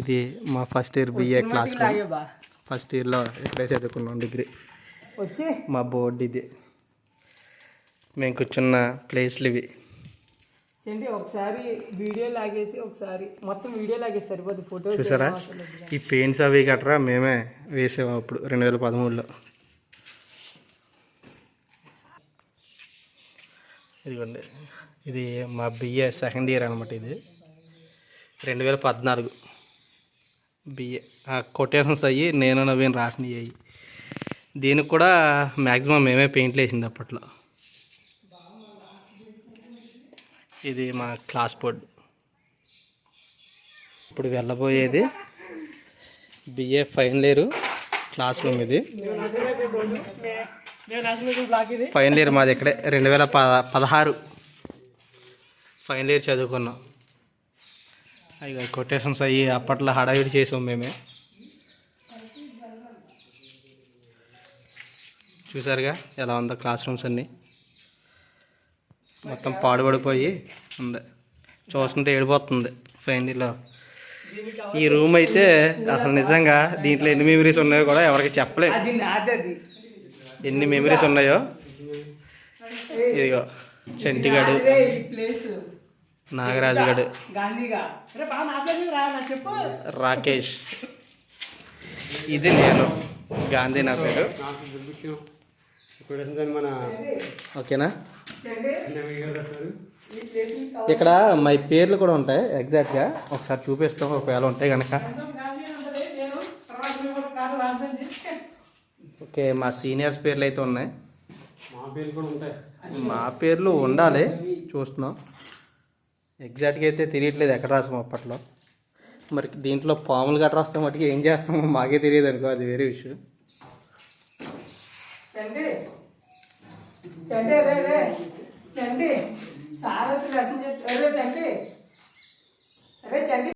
ఇది మా first year BA class first ఇయర్లో ఇక్కడే చదువుకున్నాం డిగ్రీ? వచ్చి. మా బోర్డు ఇది. మేము కూర్చున్న ప్లేస్లు ఇవి. చెండి ఒకసారి వీడియో లాగేసి ఒకసారి మొత్తం వీడియో లాగేసి సరిపోద్ది. ఫోటో చూసారా? ఈ పెయింట్స్ అవి గట్రా మేమే వేసాము అప్పుడు రెండు వేల పదమూడులో. ఇదిగోండి. ఇది మా బిఏ సెకండ్ ఇయర్ అనమాట ఇది. రెండు వేల పద్నాలుగు. బిఏ కొటేషన్స్ అయ్యి నేను నవీన్ రాసినవి అయ్యి. దీనికి కూడా మ్యాక్సిమం మేమే పెయింట్లు వేసింది అప్పట్లో. ఇది మా క్లాస్ బోర్డ్. ఇప్పుడు వెళ్ళబోయేది BA final year class room ఇది. ఫైనల్ ఇయర్ మాది ఇక్కడే రెండు వేల పదహారు. ఫైనల్ ఇయర్ చదువుకున్నాం. అవి కొటేషన్స్ అయ్యి అప్పట్లో హడావిడి చేసాం మేమే. చూసారుగా ఎలా ఉందో క్లాస్ రూమ్స్ అన్నీ. మొత్తం పాడుపడిపోయి ఉంది. చూస్తుంటే ఏడిపోతుంది ఫైనల్లో ఈ రూమ్ అయితే అసలు నిజంగా దీంట్లో ఎన్ని మెమరీస్ ఉన్నాయో కూడా ఎవరికి నాదది ఎన్ని మెమరీస్ ఉన్నాయో. ఇదిగో చంటిగాడు. నాగరాజు గడు రాకేష్. ఇది నేను. గాంధీ నా పేరు. మన ఓకేనా? ఇక్కడ మై పేర్లు కూడా ఉంటాయి ఎగ్జాక్ట్గా. ఒకసారి చూపిస్తాం ఒకవేళ ఉంటాయి కనుక ఓకే మా సీనియర్స్ పేర్లు అయితే ఉన్నాయి. మా పేర్లు కూడా ఉంటాయి. మా పేర్లు ఉండాలి చూస్తున్నాం. ఎగ్జాక్ట్గా అయితే తెలియట్లేదు ఎక్కడ రాసాము అప్పట్లో. మరి దీంట్లో పాములు గట్రా వస్తాం మటుకు ఏం చేస్తామో మాకే తెలియదు అనుకో అది వేరే విషయం. చండి. చండి రే రే. చండి. సార్ వచ్చి లెసన్ చెప్తారు చండి. అరే చండి.